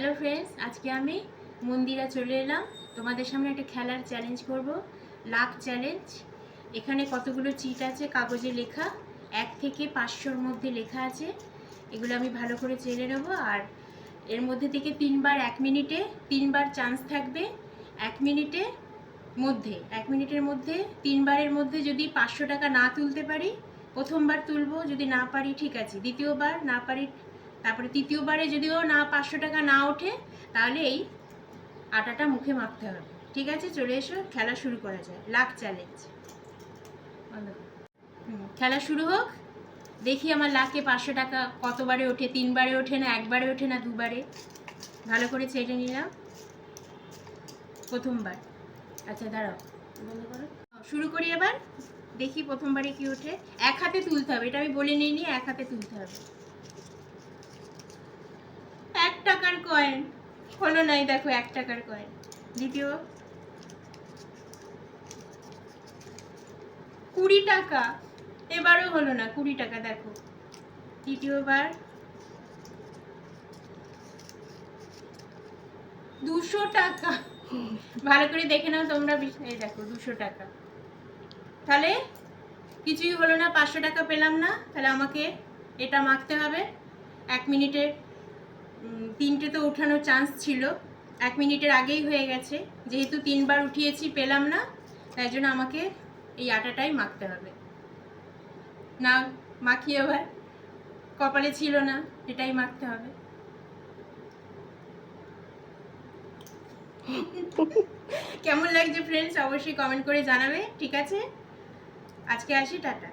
Hello friends আজকে আমি মন্দিরা চলে এলাম। তোমাদের সামনে একটা খেলার চ্যালেঞ্জ করব। লাখ চ্যালেঞ্জ এখানে কতগুলো চিট আছে, কাগজে লেখা। এক থেকে পাঁচশোর মধ্যে লেখা আছে। এগুলো আমি ভালো করে চেলে নেব। আর এর মধ্যে থেকে তিনবার এক মিনিটে তিনবার চান্স থাকবে। এক মিনিটে মধ্যে, এক মিনিটের মধ্যে তিনবারের মধ্যে যদি পাঁচশো টাকা না তুলতে পারি, প্রথমবার তুলবো, যদি না পারি ঠিক আছে। দ্বিতীয়বার না পারি তারপরে তৃতীয়বারে যদিও না পাঁচশো টাকা না ওঠে, তাহলে এই আটাটা মুখে মাখতে হবে। ঠিক আছে? চলে এসো, খেলা শুরু করা যায় লাখ চ্যালেঞ্জ খেলা শুরু হোক। দেখি আমার লাখে পাঁচশো টাকা কতবারে ওঠে, তিনবারে ওঠে না, একবারে ওঠে না, দুবারে? ভালো করে ছেড়ে নিলাম। প্রথমবার। আচ্ছা দাঁড়াও। শুরু করি এবার। দেখি প্রথমবারে কি ওঠে। এক হাতে তুলতে হবে, এটা আমি বলে নিই নি এক হাতে তুলতে হবে এক টাকার কয়েন হলো নাই, দেখো, এক টাকার কয়েন দ্বিতীয়। কুড়ি টাকা। এবারও হলো না, কুড়ি টাকা, দেখো। তৃতীয়বার দুশো টাকা। ভালো করে দেখে নাও তোমরা এই দেখো, দুশো টাকা। তাহলে, কিছুই হলো না, পাঁচশো টাকা পেলাম না। তাহলে আমাকে এটা মাখতে হবে। এক মিনিটের তিনটে তো ওঠানোর চান্স ছিল। এক মিনিটের আগেই হয়ে গেছে। যেহেতু তিনবার উঠিয়েছি, পেলাম না, তাই জন্য আমাকে এই আটাটাই মাখতে হবে। না মাখি এবার। কপালে ছিল না, এটাই মাখতে হবে। কেমন লাগছে ফ্রেন্ডস অবশ্যই কমেন্ট করে জানাবে। ঠিক আছে? আজকে আসি, টাটা।